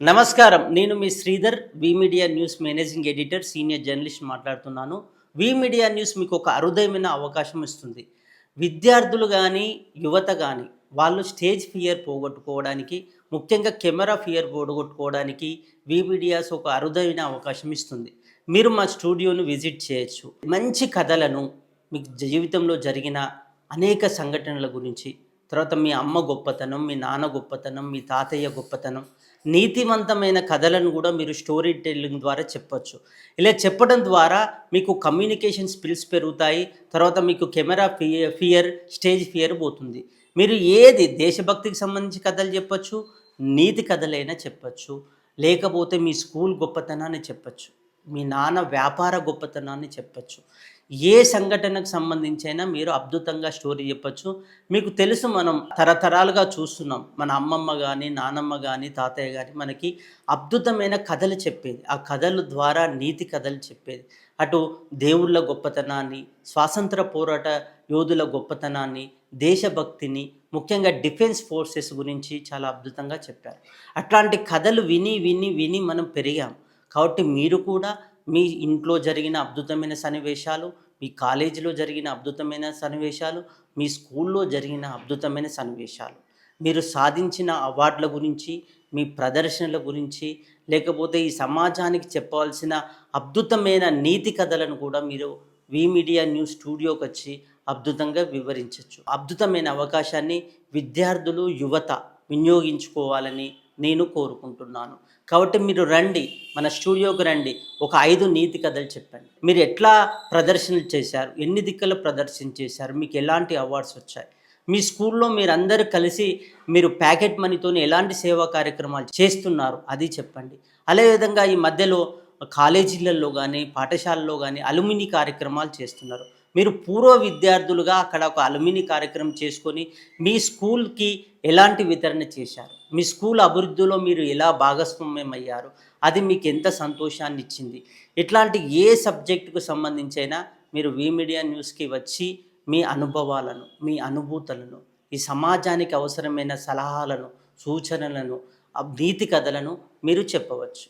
నమస్కారం. నేను మీ Sridhar V media news managing editor senior journalist మాట్లాడుతున్నాను. వి మీడియా న్యూస్ మీకు ఒక అరుదైన అవకాశం ఇస్తుంది. విద్యార్థులు కానీ యువత కానీ వాళ్ళు స్టేజ్ ఫియర్ పోగొట్టుకోవడానికి ముఖ్యంగా కెమెరా ఫియర్ పోగొట్టుకోవడానికి వి మీడియాస్ ఒక అరుదైన అవకాశం ఇస్తుంది. మీరు మా స్టూడియోను విజిట్ చేయొచ్చు. మంచి కథలను మీకు జీవితంలో జరిగిన అనేక సంఘటనల గురించి తర్వాత మీ అమ్మ గొప్పతనం మీ నాన్న గొప్పతనం మీ తాతయ్య గొప్పతనం నీతివంతమైన కథలను కూడా మీరు స్టోరీ టెల్లింగ్ ద్వారా చెప్పొచ్చు. ఇలా చెప్పడం ద్వారా మీకు కమ్యూనికేషన్ స్కిల్స్ పెరుగుతాయి తర్వాత మీకు camera fear fear stage fear పోతుంది. మీరు ఏది దేశభక్తికి సంబంధించి కథలు చెప్పచ్చు నీతి కథలైనా చెప్పచ్చు లేకపోతే మీ స్కూల్ గొప్పతనాన్ని చెప్పొచ్చు. మీ నాన్న వ్యాపార గొప్పతనాన్ని చెప్పచ్చు. ఏ సంఘటనకు సంబంధించైనా మీరు అద్భుతంగా స్టోరీ చెప్పచ్చు. మీకు తెలుసు మనం తరతరాలుగా చూస్తున్నాం. మన అమ్మమ్మ కానీ నానమ్మ కానీ తాతయ్య కానీ మనకి అద్భుతమైన కథలు చెప్పేది. ఆ కథల ద్వారా నీతి కథలు చెప్పేది. అటు దేవుళ్ళ గొప్పతనాన్ని స్వాతంత్ర పోరాట యోధుల గొప్పతనాన్ని దేశభక్తిని ముఖ్యంగా డిఫెన్స్ ఫోర్సెస్ గురించి చాలా అద్భుతంగా చెప్పారు. అట్లాంటి కథలు విని విని విని మనం పెరిగాం. కాబట్టి మీరు కూడా మీ ఇంట్లో జరిగిన అద్భుతమైన సన్నివేశాలు మీ కాలేజీలో జరిగిన అద్భుతమైన సన్నివేశాలు మీ స్కూల్లో జరిగిన అద్భుతమైన సన్నివేశాలు. మీరు సాధించిన అవార్డుల గురించి మీ ప్రదర్శనల గురించి లేకపోతే ఈ సమాజానికి చెప్పవలసిన అద్భుతమైన నీతి కథలను కూడా మీరు వి మీడియా న్యూస్ స్టూడియోకి వచ్చి అద్భుతంగా వివరించవచ్చు అద్భుతమైన అవకాశాన్ని విద్యార్థులు యువత వినియోగించుకోవాలని నేను కోరుకుంటున్నాను. కాబట్టి మీరు రండి మన స్టూడియోకి రండి ఒక ఐదు నీతి కథలు చెప్పండి. మీరు ఎట్లా ప్రదర్శనలు చేశారు ఎన్ని దిక్కులు ప్రదర్శన చేశారు మీకు ఎలాంటి అవార్డ్స్ వచ్చాయి? మీ స్కూల్లో మీరందరూ కలిసి మీరు ప్యాకెట్ మనీతో ఎలాంటి సేవా కార్యక్రమాలు చేస్తున్నారు అది చెప్పండి. అదేవిధంగా ఈ మధ్యలో కాలేజీలలో కానీ పాఠశాలలో కానీ అలుమిని కార్యక్రమాలు చేస్తున్నారు. మీరు పూర్వ విద్యార్థులుగా అక్కడ ఒక అలుమిని కార్యక్రమం చేసుకొని మీ స్కూల్కి ఎలాంటి వితరణ చేశారు? మీ స్కూల్ అభివృద్ధిలో మీరు ఎలా భాగస్వామ్యం అయ్యారు అది మీకు ఎంత సంతోషాన్ని ఇచ్చింది? ఇట్లాంటి ఏ సబ్జెక్టుకు సంబంధించైనా మీరు వి మీడియా న్యూస్కి వచ్చి మీ అనుభవాలను మీ అనుభూతులను ఈ సమాజానికి అవసరమైన సలహాలను సూచనలను నీతి కథలను మీరు చెప్పవచ్చు.